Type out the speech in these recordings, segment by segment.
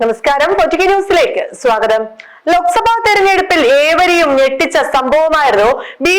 നമസ്കാരം. പൊറ്റിക്കി ന്യൂസിലേക്ക് സ്വാഗതം. ലോക്സഭാ തെരഞ്ഞെടുപ്പിൽ ഏവരെയും ഞെട്ടിച്ച സംഭവമായിരുന്നു ബി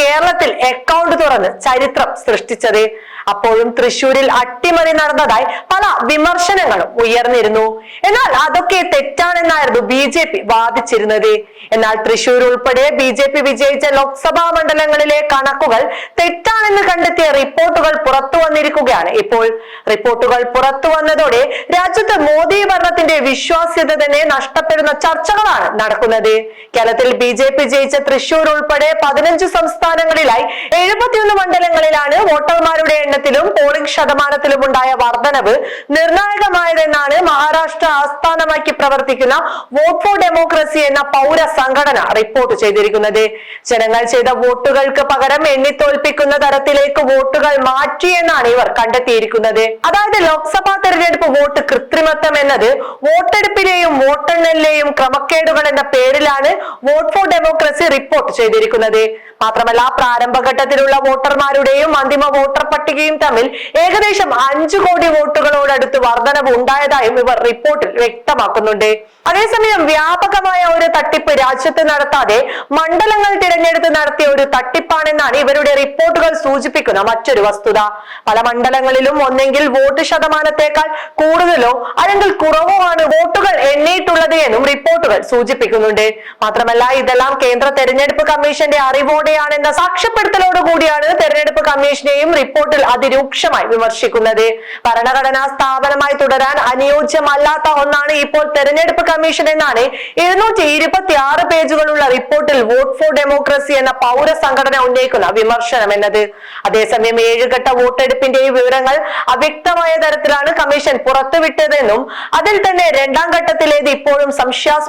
കേരളത്തിൽ അക്കൗണ്ട് തുറന്ന് ചരിത്രം സൃഷ്ടിച്ചത്. അപ്പോഴും തൃശൂരിൽ അട്ടിമറി നടന്നതായി പല വിമർശനങ്ങളും ഉയർന്നിരുന്നു. എന്നാൽ അതൊക്കെ തെറ്റാണെന്നായിരുന്നു ബി ജെ പി വാദിച്ചിരുന്നത്. എന്നാൽ തൃശൂർ ഉൾപ്പെടെ ബി ജെ പി വിജയിച്ച ലോക്സഭാ മണ്ഡലങ്ങളിലെ കണക്കുകൾ തെറ്റാണെന്ന് കണ്ടെത്തിയ റിപ്പോർട്ടുകൾ പുറത്തു വന്നിരിക്കുകയാണ് ഇപ്പോൾ. റിപ്പോർട്ടുകൾ പുറത്തു വന്നതോടെ രാജ്യത്ത് മോദി ഭരണത്തിന്റെ വിശ്വാസ്യത തന്നെ നഷ്ടപ്പെടുന്ന ചർച്ചകളാണ് നടക്കുന്നത്. കേരളത്തിൽ ബി ജെ പി ജയിച്ച തൃശൂർ ഉൾപ്പെടെ പതിനഞ്ച് സംസ്ഥാനങ്ങളിലായി എഴുപത്തിയൊന്ന് മണ്ഡലങ്ങളിലാണ് വോട്ടർമാരുടെ എണ്ണത്തിലും പോളിംഗ് ശതമാനത്തിലും ഉണ്ടായ വർധനവ് നിർണായകമായതെന്നാണ് മഹാരാഷ്ട്ര ആസ്ഥാനമാക്കി പ്രവർത്തിക്കുന്ന വോട്ട് ഫോർ ഡെമോക്രസി എന്ന പൗര സംഘടന റിപ്പോർട്ട് ചെയ്തിരിക്കുന്നത്. ജനങ്ങൾ ചെയ്ത വോട്ടുകൾക്ക് പകരം എണ്ണിത്തോൽപ്പിക്കുന്ന തരത്തിലേക്ക് വോട്ടുകൾ മാറ്റിയെന്നാണ് ഇവർ കണ്ടെത്തിയിരിക്കുന്നത്. അതായത് ലോക്സഭാ തെരഞ്ഞെടുപ്പ് വോട്ട് കൃത്രിമത്വം എന്നത് വോട്ടെടുപ്പിലെയും വോട്ടെണ്ണലിലെയും ക്രമക്കേടുകൾ എന്ന പേരിലാണ് വോട്ട് ഫോർ ഡെമോക്രസി റിപ്പോർട്ട് ചെയ്തിരിക്കുന്നത്. മാത്രമല്ല പ്രാരംഭഘട്ടത്തിലുള്ള വോട്ടർമാരുടെയും അന്തിമ വോട്ടർ പട്ടികയും തമ്മിൽ ഏകദേശം അഞ്ചു കോടി വോട്ടുകളോടടുത്ത് വർധനവ് ഉണ്ടായതായും ഇവർ റിപ്പോർട്ടിൽ വ്യക്തമാക്കുന്നുണ്ട്. അതേസമയം വ്യാപകമായ ഒരു തട്ടിപ്പ് രാജ്യത്ത് നടത്താതെ മണ്ഡലങ്ങൾ തിരഞ്ഞെടുത്ത് നടത്തിയ ഒരു തട്ടിപ്പാണെന്നാണ് ഇവരുടെ റിപ്പോർട്ടുകൾ സൂചിപ്പിക്കുന്ന മറ്റൊരു വസ്തുത. പല മണ്ഡലങ്ങളിലും ഒന്നെങ്കിൽ വോട്ട് ശതമാനത്തെക്കാൾ കൂടുതലോ അല്ലെങ്കിൽ കുറവോ ആണ് വോട്ടുകൾ എണ്ണിയിട്ടുള്ളത് എന്നും റിപ്പോർട്ടുകൾ സൂചിപ്പിക്കുന്നുണ്ട്. മാത്രമല്ല ഇതെല്ലാം കേന്ദ്ര തെരഞ്ഞെടുപ്പ് കമ്മീഷന്റെ അറിവോടെയാണെന്ന സാക്ഷ്യപ്പെടുത്തലോടുകൂടിയാണ് തെരഞ്ഞെടുപ്പ് കമ്മീഷനെയും റിപ്പോർട്ടിൽ അതിരൂക്ഷമായി വിമർശിക്കുന്നത്. ഭരണഘടനാ സ്ഥാപനമായി തുടരാൻ അനുയോജ്യമല്ലാത്ത ഒന്നാണ് ഇപ്പോൾ തെരഞ്ഞെടുപ്പ് കമ്മീഷൻ എന്നാണ് ഇരുന്നൂറ്റി ഇരുപത്തി ആറ് പേജുകളുള്ള റിപ്പോർട്ടിൽ വോട്ട് ഫോർ ഡെമോക്രസി എന്ന പൗര സംഘടന ഉന്നയിക്കുന്ന വിമർശനം എന്നത്. അതേസമയം ഏഴുഘട്ട വോട്ടെടുപ്പിന്റെ ഈ വിവരങ്ങൾ അവ്യക്തമായ തരത്തിലാണ് കമ്മീഷൻ പുറത്തുവിട്ടതെന്നും അതിൽ തന്നെ രണ്ടാം ഘട്ടത്തിലേത് ഇപ്പോഴും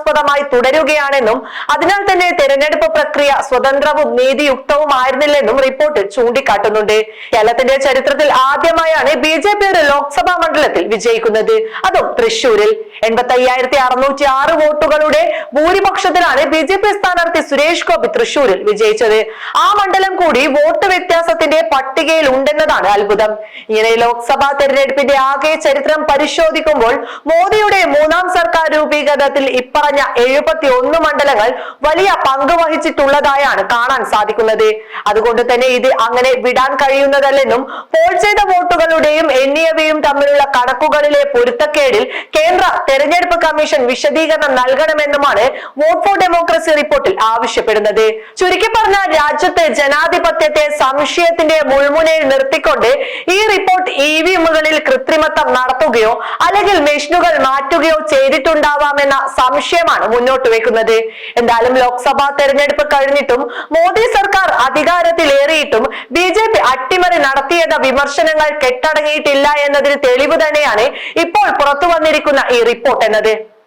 സംശയാസ്പദമായി തുടരുകയാണെന്നും അതിനാൽ തന്നെ തെരഞ്ഞെടുപ്പ് പ്രക്രിയ സ്വതന്ത്രവും നീതിയുക്തവുമായിരുന്നില്ലെന്നും റിപ്പോർട്ട് ചൂണ്ടിക്കാട്ടുന്നുണ്ട്. കേരളത്തിന്റെ ചരിത്രത്തിൽ ആദ്യമായാണ് ബി ജെ പി ഒരു ലോക്സഭാ മണ്ഡലത്തിൽ വിജയിക്കുന്നത്. അതും തൃശൂരിൽ എൺപത്തി അയ്യായിരത്തി അറുന്നൂറ്റി ആറ് വോട്ടുകളുടെ ഭൂരിപക്ഷത്തിലാണ് ബി ജെ പി സ്ഥാനാർത്ഥി സുരേഷ് ഗോപി തൃശൂരിൽ വിജയിച്ചത്. ആ മണ്ഡലം കൂടി വോട്ട് വ്യത്യാസത്തിന്റെ പട്ടികയിൽ ഉണ്ടെന്നതാണ് അത്ഭുതം. ഇങ്ങനെ ലോക്സഭാ തെരഞ്ഞെടുപ്പിന്റെ ആകെ ചരിത്രം പരിശോധിക്കുമ്പോൾ മോദിയുടെ മൂന്നാം സർക്കാർ രൂപീകരണത്തിൽ ഇപ്പറഞ്ഞ എഴുപത്തി ഒന്ന് മണ്ഡലങ്ങൾ വലിയ പങ്ക് വഹിച്ചിട്ടുള്ളതായാണ് കാണാൻ സാധിക്കുന്നത്. അതുകൊണ്ട് തന്നെ ഇത് അങ്ങനെ വിടാൻ കഴിയുന്നതല്ലെന്നും പോൾ ചെയ്ത വോട്ടുകളുടെയും എണ്ണിയവയും തമ്മിലുള്ള കണക്കുകളിലെ പൊരുത്തക്കേടിൽ കേന്ദ്ര തെരഞ്ഞെടുപ്പ് കമ്മീഷൻ വിശദീകരണം നൽകണമെന്നുമാണ് വോട്ട് ഫോർ ഡെമോക്രസി റിപ്പോർട്ടിൽ ആവശ്യപ്പെടുന്നത്. ചുരുക്കി പറഞ്ഞ രാജ്യത്തെ ജനാധിപത്യത്തെ സംശയത്തിന്റെ മുൾമുനയിൽ നിർത്തിക്കൊണ്ട് ഈ റിപ്പോർട്ട് ഇ വി എമ്മുകളിൽ കൃത്രിമത്വം നടത്തുകയോ അല്ലെങ്കിൽ മെഷീനുകൾ മാറ്റുകയോ ചെയ്തിട്ടുണ്ടാവാമെന്ന സംശയമാണ് മുന്നോട്ട് വെക്കുന്നത്. എന്തായാലും ലോക്സഭാ തെരഞ്ഞെടുപ്പ് കഴിഞ്ഞിട്ടും മോദി സർക്കാർ അധികാരത്തിലേറിയിട്ടും ബി ജെ പി അട്ടിമറി നടത്തിയെന്ന വിമർശനങ്ങൾ കെട്ടടങ്ങിയിട്ടില്ല എന്നതിന് തെളിവ് തന്നെയാണ് ഇപ്പോൾ പുറത്തു വന്നിരിക്കുന്ന ഈ റിപ്പോർട്ട് എന്നത്.